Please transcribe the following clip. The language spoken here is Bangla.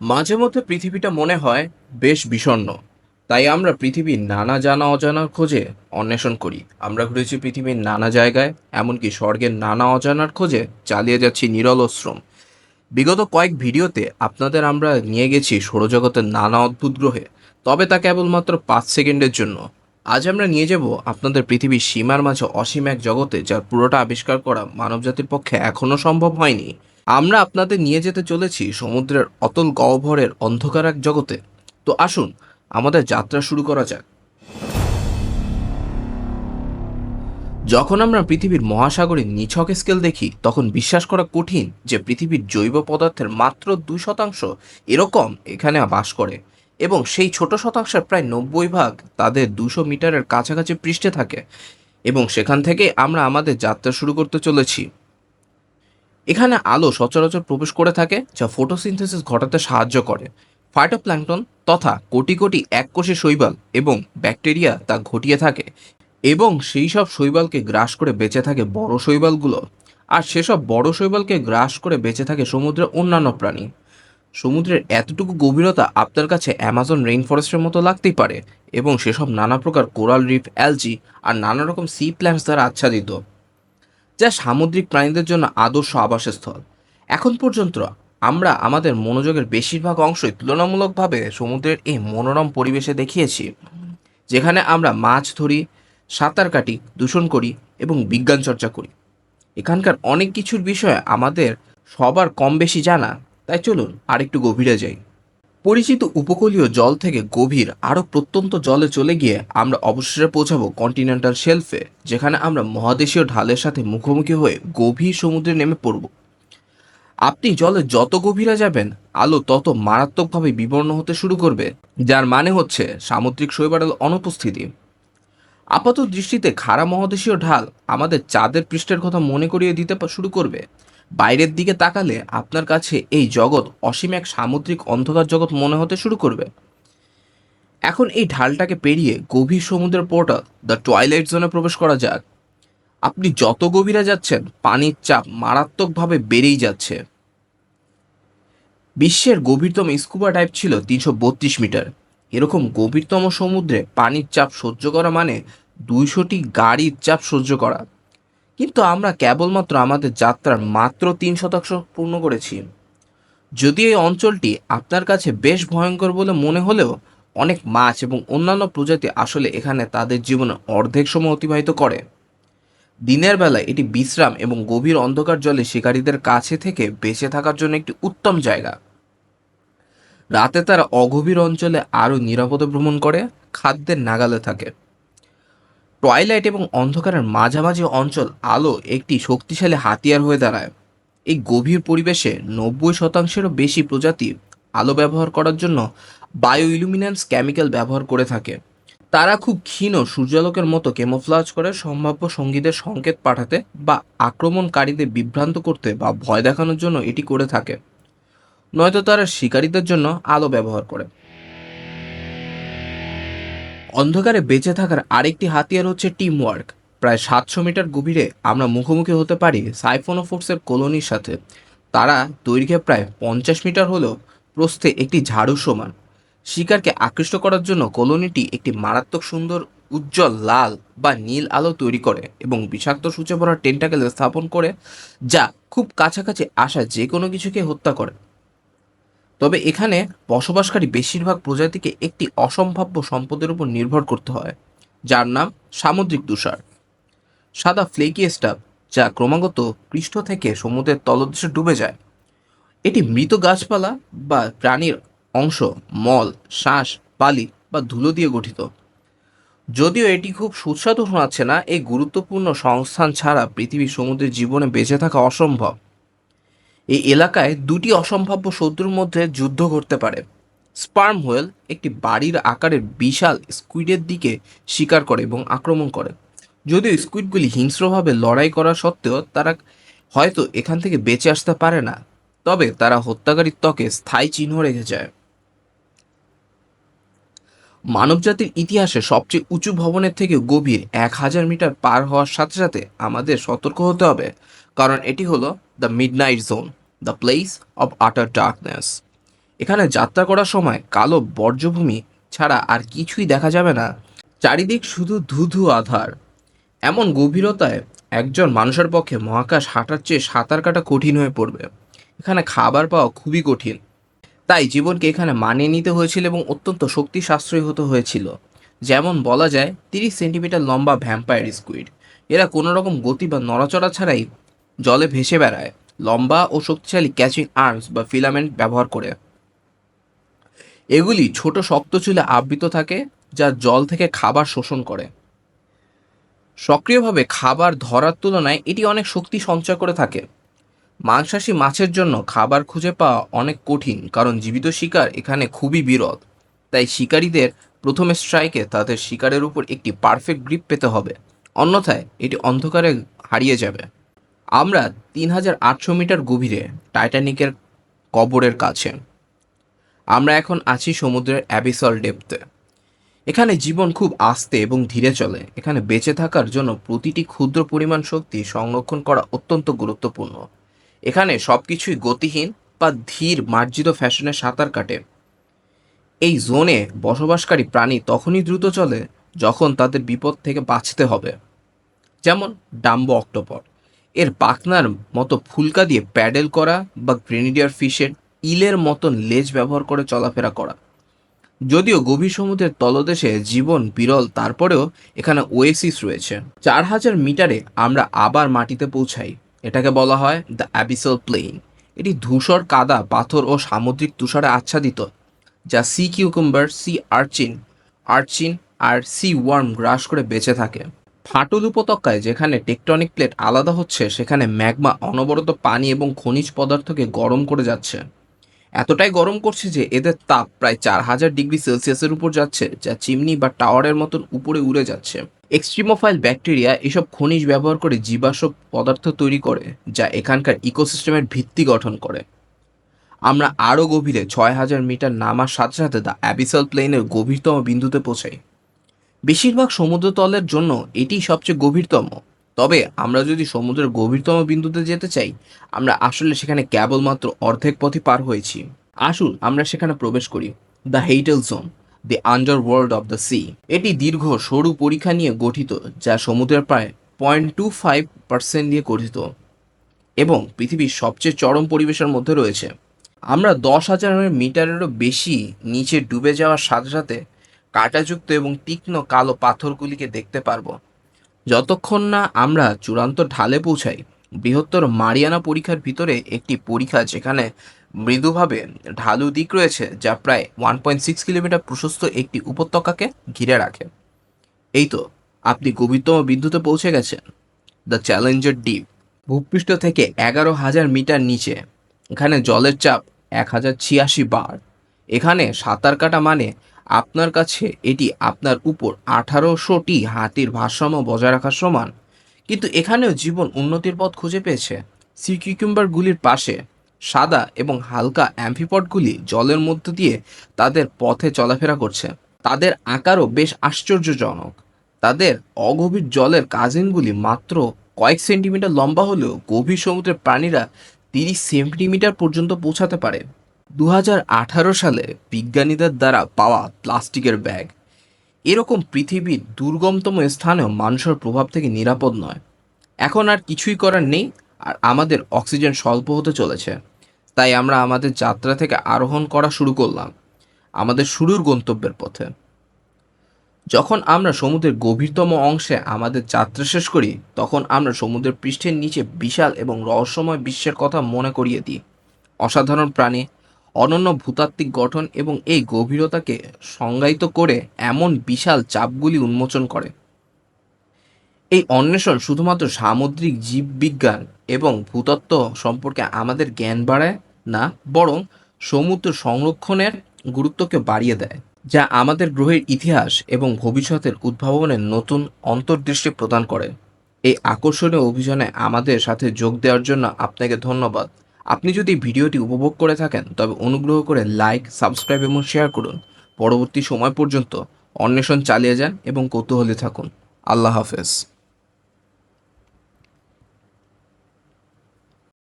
মাঝে মধ্যে পৃথিবীটা মনে হয় বেশ বিষণ্ণ। তাই আমরা পৃথিবীর নানা জানা অজানার খোঁজে অন্বেষণ করি। আমরা ঘুরেছি পৃথিবীর নানা জায়গায়, এমনকি স্বর্গের নানা অজানার খোঁজে চালিয়ে যাচ্ছি নিরল শ্রম বিগত কয়েক ভিডিওতে আপনাদের আমরা নিয়ে গেছি সৌরজগতের নানা অদ্ভুত গ্রহে, তবে তা কেবলমাত্র পাঁচ সেকেন্ডের জন্য। আজ আমরা নিয়ে যাব আপনাদের পৃথিবীর সীমার মাঝে অসীম এক জগতে, যার পুরোটা আবিষ্কার করা মানবজাতির পক্ষে এখনও সম্ভব হয়নি। আমরা আপনাদের নিয়ে যেতে চলেছি সমুদ্রের অতল গহ্বরের অন্ধকার এক জগতে। তো আসুন, আমাদের যাত্রা শুরু করা যাক। যখন আমরা পৃথিবীর মহাসাগরে নিছক স্কেল দেখি, তখন বিশ্বাস করা কঠিন যে পৃথিবীর জৈব পদার্থের মাত্র দুই শতাংশ এরকম এখানে বাস করে এবং সেই ছোট শতাংশের প্রায় নব্বই ভাগ তাদের দুশো মিটারের কাছাকাছি পৃষ্ঠে থাকে এবং সেখান থেকে আমরা আমাদের যাত্রা শুরু করতে চলেছি। এখানে আলো সচরাচর প্রবেশ করে থাকে, যা ফটোসিনথেসিস ঘটাতে সাহায্য করে। ফাইটোপ্ল্যাঙ্কটন তথা কোটি কোটি এককোষী শৈবাল এবং ব্যাকটেরিয়া তা ঘটিয়ে থাকে এবং সেই সব শৈবালকে গ্রাস করে বেঁচে থাকে বড় শৈবালগুলো। আর সেসব বড় শৈবালকে গ্রাস করে বেঁচে থাকে সমুদ্রের অন্যান্য প্রাণী। সমুদ্রের এতটুকু গভীরতা আপনার কাছে অ্যামাজন রেইন ফরেস্টের মতো লাগতেই পারে এবং সেসব নানা প্রকার কোরাল রিফ অ্যালজি আর নানা রকম সি প্ল্যান্টস দ্বারা আচ্ছাদিত। যা সামুদ্রিক প্রাণীদের জন্য আদর্শ আবাসস্থল। এখন পর্যন্ত আমরা আমাদের মনোযোগের বেশিরভাগ অংশই তুলনামূলকভাবে সমুদ্রের এই মনোরম পরিবেশে দেখিয়েছি, যেখানে আমরা মাছ ধরি, সাঁতার কাটি, দূষণ করি এবং বিজ্ঞান চর্চা করি। এখানকার অনেক কিছুর বিষয়ে আমাদের সবার কম বেশি জানা। তাই চলুন আরেকটু গভীরে যাই। পরিচিত উপকূলীয় জল থেকে গভীর, আরও প্রত্যন্ত জলে চলে গিয়ে আমরা অবশেষে পৌঁছাবো কন্টিনেন্টাল শেলফে যেখানে আমরা মহাদেশীয় ঢালের সাথে মুখোমুখি হয়ে গভীর সমুদ্রে নেমে পড়ব। আপনি জলে যত গভীরে যাবেন, আলো তত মারাত্মকভাবে বিবর্ণ হতে শুরু করবে, যার মানে হচ্ছে সামুদ্রিক শৈবালের অনুপস্থিতি। আপাত দৃষ্টিতে খাড়া মহাদেশীয় ঢাল আমাদের চাঁদের পৃষ্ঠের কথা মনে করিয়ে দিতে শুরু করবে। বাইরের দিকে তাকালে আপনার কাছে এই জগৎ অসীম এক সামুদ্রিক অন্ধকার জগৎ মনে হতে শুরু করবে। এখন এই ঢালটাকে পেরিয়ে গভীর সমুদ্রের পোর্টাল, দ্য টয়লেট জোনে প্রবেশ করা যাক। আপনি যত গভীরে যাচ্ছেন, পানির চাপ মারাত্মকভাবে বেড়েই যাচ্ছে। বিশ্বের গভীরতম স্কুবা টাইপ ছিল তিনশো বত্রিশ মিটার। এরকম গভীরতম সমুদ্রে পানির চাপ সহ্য করা মানে দুইশোটি গাড়ির চাপ সহ্য করা। কিন্তু আমরা কেবলমাত্র আমাদের যাত্রার মাত্র তিন শতাংশ পূর্ণ করেছি। যদি এই অঞ্চলটি আপনার কাছে বেশ ভয়ঙ্কর বলে মনে হলেও অনেক মাছ এবং অন্যান্য প্রজাতি আসলে এখানে তাদের জীবনে অর্ধেক সময় অতিবাহিত করে। দিনের বেলায় এটি বিশ্রাম এবং গভীর অন্ধকার জলে শিকারীদের কাছে থেকে বেঁচে থাকার জন্য একটি উত্তম জায়গা। রাতে তারা অগভীর অঞ্চলে আরও নিরাপদে ভ্রমণ করে, খাদ্যের নাগালে থাকে। টয়লাইট এবং অন্ধকারের মাঝামাঝি অঞ্চল আলো একটি শক্তিশালী হাতিয়ার হয়ে দাঁড়ায়। এই গভীর পরিবেশে নব্বই শতাংশেরও বেশি প্রজাতি আলো ব্যবহার করার জন্য বায়ো ইলুমিনেন্স কেমিক্যাল ব্যবহার করে থাকে। তারা খুব ক্ষীণ সূর্যালোকের মতো কেমোফ্লাজ করে সম্ভাব্য সঙ্গীদের সংকেত পাঠাতে বা আক্রমণকারীদের বিভ্রান্ত করতে বা ভয় দেখানোর জন্য এটি করে থাকে। নয়তো তারা শিকারীদের জন্য আলো ব্যবহার করে। অন্ধকারে বেঁচে থাকার আরেকটি হাতিয়ার হচ্ছে টিম ওয়ার্ক প্রায় সাতশো মিটার গভীরে আমরা মুখোমুখি হতে পারি সাইফোনোফোর্সের কলোনির সাথে। তারা দৈর্ঘ্যে প্রায় পঞ্চাশ মিটার হলেও প্রস্থে একটি ঝাড়ু সমান। শিকারকে আকৃষ্ট করার জন্য কলোনিটি একটি মারাত্মক সুন্দর উজ্জ্বল লাল বা নীল আলো তৈরি করে এবং বিষাক্ত সূচে ভরা টেন্টাকেল স্থাপন করে, যা খুব কাছাকাছি আসা যে কোনো কিছুকে হত্যা করে। তবে এখানে বসবাসকারী বেশিরভাগ প্রজাতিকে একটি অসম্ভাব্য সম্পদের উপর নির্ভর করতে হয়, যার নাম সামুদ্রিক তুষার। সাদা ফ্লেকি স্টাফ যা ক্রমাগত পৃষ্ঠ থেকে সমুদ্রের তলদেশে ডুবে যায়। এটি মৃত গাছপালা বা প্রাণীর অংশ, মল, শ্বাস, বালি বা ধুলো দিয়ে গঠিত। যদিও এটি খুব সুস্বাদু শোনাচ্ছে না, এই গুরুত্বপূর্ণ সংস্থান ছাড়া পৃথিবীর সমুদ্রের জীবনে বেঁচে থাকা অসম্ভব। এই এলাকায় দুটি অসম্ভাব্য শত্রুর মধ্যে যুদ্ধ ঘটতে পারে। স্পার্ম হোয়েল একটি বাড়ির আকারের বিশাল স্কুইডের দিকে শিকার করে এবং আক্রমণ করে। যদিও স্কুইডগুলি হিংস্রভাবে লড়াই করা সত্ত্বেও তারা হয়তো এখান থেকে বেঁচে আসতে পারে না, তবে তারা হত্যাকারীর ত্বকে স্থায়ী চিহ্ন রেখে যায়। মানবজাতির ইতিহাসে সবচেয়ে উঁচু ভবনের থেকে গভীর এক হাজার মিটার পার হওয়ার সাথে সাথে আমাদের সতর্ক হতে হবে, কারণ এটি হলো the midnight zone, the place of utter darkness. এখানে যাত্রা করার সময় কালো বর্জ্যভূমি ছাড়া আর কিছুই দেখা যাবে না। চারিদিক শুধু ধুধু আধার। এমন গভীরতায় একজন মানুষের পক্ষে মহাকাশ হাঁটার চেয়ে সাঁতার কাটা কঠিন হয়ে পড়বে। এখানে খাবার পাওয়া খুবই কঠিন। তাই জীবনকে এখানে মানিয়ে নিতে হয়েছিল এবং অত্যন্ত শক্তি সাশ্রয়ী হতে হয়েছিল। যেমন বলা যায়, তিরিশ সেন্টিমিটার লম্বা ভ্যাম্পায়ার স্কুইড। এরা কোনো রকম গতি বা নড়াচড়া ছাড়াই জলে ভেসে বেড়ায়। লম্বা ও শক্তিশালী ক্যাচিং আর্মস বা ফিলামেন্ট ব্যবহার করে। এগুলি ছোট শক্ত চুলে আবৃত থাকে, যা জল থেকে খাবার শোষণ করে। সক্রিয়ভাবে খাবার ধরার তুলনায় এটি অনেক শক্তি সঞ্চয় করে থাকে। মাংসাশী মাছের জন্য খাবার খুঁজে পাওয়া অনেক কঠিন, কারণ জীবিত শিকার এখানে খুবই বিরল। তাই শিকারীদের প্রথমে স্ট্রাইকে তাদের শিকারের উপর একটি পারফেক্ট গ্রিপ পেতে হবে। অন্যথায় এটি অন্ধকারে হারিয়ে যাবে। আমরা তিন হাজার আটশো মিটার গভীরে টাইটানিকের কবরের কাছে। আমরা এখন আছি সমুদ্রের অ্যাবিসল ডেপতে এখানে জীবন খুব আস্তে এবং ধীরে চলে। এখানে বেঁচে থাকার জন্য প্রতিটি ক্ষুদ্র পরিমাণ শক্তি সংরক্ষণ করা অত্যন্ত গুরুত্বপূর্ণ। এখানে সব কিছুই গতিহীন বা ধীর মার্জিত ফ্যাশনে সাঁতার কাটে। এই জোনে বসবাসকারী প্রাণী তখনই দ্রুত চলে যখন তাদের বিপদ থেকে বাঁচতে হবে। যেমন ডাম্বো অক্টোপর এর পাখনার মতো ফুলকা দিয়ে প্যাডেল করা বা গ্রেনিডিয়ার ফিশের ইলের মতন লেজ ব্যবহার করে চলাফেরা করা। যদিও গভীর সমুদ্রের তলদেশে জীবন বিরল, তারপরেও এখানে ওয়েসিস রয়েছে। চার হাজার মিটারে আমরা আবার মাটিতে পৌঁছাই। এটাকে বলা হয় দ্য অ্যাবিসল প্লেইন এটি ধূসর কাদা, পাথর ও সামুদ্রিক তুষারে আচ্ছাদিত, যা sea cucumber sea urchin urchin আর সি ওয়ার্ম গ্রাস করে বেঁচে থাকে। ফাটল উপত্যকায় যেখানে টেকটনিক প্লেট আলাদা হচ্ছে, সেখানে ম্যাগমা অনবরত পানি এবং খনিজ পদার্থকে গরম করে যাচ্ছে। এতটাই গরম করছে যে এদের তাপ প্রায় চার হাজার ডিগ্রি সেলসিয়াসের উপর যাচ্ছে, যা চিমনি বা টাওয়ারের মতন উপরে উড়ে যাচ্ছে। এক্সট্রিমোফাইল ব্যাকটেরিয়া এসব খনিজ ব্যবহার করে জীবাশ্ম পদার্থ তৈরি করে, যা এখানকার ইকোসিস্টেমের ভিত্তি গঠন করে। আমরা আরও গভীরে ছয় হাজার মিটার নামার সাথে সাথে দ্য অ্যাবিসাল প্লেনের গভীরতম বিন্দুতে পৌঁছাই। বেশিরভাগ সমুদ্রতলের জন্য এটি সবচেয়ে গভীরতম। তবে আমরা যদি সমুদ্রের গভীরতম বিন্দুতে যেতে চাই, আমরা আসলে সেখানে কেবলমাত্র অর্ধেক পথই পার হয়েছি। আসুন আমরা সেখানে প্রবেশ করি। The hadal zone the underworld of the sea. এটি দীর্ঘ, সরু পরীক্ষা নিয়ে গঠিত, যা সমুদ্রের প্রায় পয়েন্ট টু ফাইভ পার্সেন্ট নিয়ে গঠিত এবং পৃথিবীর সবচেয়ে চরম পরিবেশের মধ্যে রয়েছে। আমরা দশ হাজার মিটারেরও বেশি নিচে ডুবে যাওয়ার সাথে সাথে কাঁটাযুক্ত এবং তীক্ষ্ণ কালো পাথরগুলিকে দেখতে পারব। যতক্ষণ না আমরা চূড়ান্ত ঢালে পৌঁছাই, বৃহত্তর মারিয়ানা পরীক্ষার ভিতরে একটি পরীক্ষা যেখানে মৃদুভাবে ঢালু দিক রয়েছে, যা প্রায় ওয়ান পয়েন্ট সিক্স কিলোমিটার প্রশস্ত একটি উপত্যকাকে ঘিরে রাখে। এই তো, আপনি গভীরতম বিন্দুতে পৌঁছে গেছেন। দ্য চ্যালেঞ্জার ডিপ, ভূপৃষ্ঠ থেকে এগারো হাজার মিটার নিচে। এখানে জলের চাপ এক হাজার ছিয়াশি বার। এখানে সাঁতার কাটা মানে আপনার কাছে এটি আপনার উপর আঠারোশোটি হাতির ভারসাম্য বজায় রাখার সমান। কিন্তু এখানেও জীবন উন্নতির পথ খুঁজে পেয়েছে। সি কিউকিউম্বারগুলির পাশে সাদা এবং হালকা অ্যাম্ফিপটগুলি জলের মধ্য দিয়ে তাদের পথে চলাফেরা করছে। তাদের আকারও বেশ আশ্চর্যজনক। তাদের অগভীর জলের কাজিনগুলি মাত্র কয়েক সেন্টিমিটার লম্বা হলেও গভীর সমুদ্রের প্রাণীরা তিরিশ সেন্টিমিটার পর্যন্ত পৌঁছাতে পারে। দু হাজার আঠারো সালে বিজ্ঞানীদের দ্বারা পাওয়া প্লাস্টিকের ব্যাগ। এরকম পৃথিবীর দুর্গমতম স্থানেও মানুষের প্রভাব থেকে নিরাপদ নয়। এখন আর কিছুই করার নেই আর আমাদের অক্সিজেন স্বল্প হতে চলেছে। তাই আমরা আমাদের যাত্রা থেকে আরোহণ করা শুরু করলাম আমাদের শুরুর গন্তব্যের পথে। যখন আমরা সমুদ্রের গভীরতম অংশে আমাদের যাত্রা শেষ করি, তখন আমরা সমুদ্রের পৃষ্ঠের নিচে বিশাল এবং রহস্যময় বিশ্বের কথা মনে করিয়ে দিই। অসাধারণ প্রাণী অনন্য ভূতাত্ত্বিক গঠন এবং এই গভীরতাকে সংজ্ঞায়িত করে এমন বিশাল চাপগুলি উন্মোচন করে। এই অন্বেষণ শুধুমাত্র সামুদ্রিক জীববিজ্ঞান এবং ভূতত্ত্ব সম্পর্কে আমাদের জ্ঞান বাড়ায় না, বরং সমুদ্র সংরক্ষণের গুরুত্বকে বাড়িয়ে দেয়, যা আমাদের গ্রহের ইতিহাস এবং ভবিষ্যতের উদ্ভাবনের নতুন অন্তর্দৃষ্টি প্রদান করে। এই আকর্ষণীয় অভিযানে আমাদের সাথে যোগ দেওয়ার জন্য আপনাকে ধন্যবাদ। আপনি যদি ভিডিওটি উপভোগ করে থাকেন, তবে অনুগ্রহ করে লাইক, সাবস্ক্রাইব এবং শেয়ার করুন। পরবর্তী সময় পর্যন্ত অন্বেষণ চালিয়ে যান এবং কৌতূহলী থাকুন। আল্লাহ হাফেজ।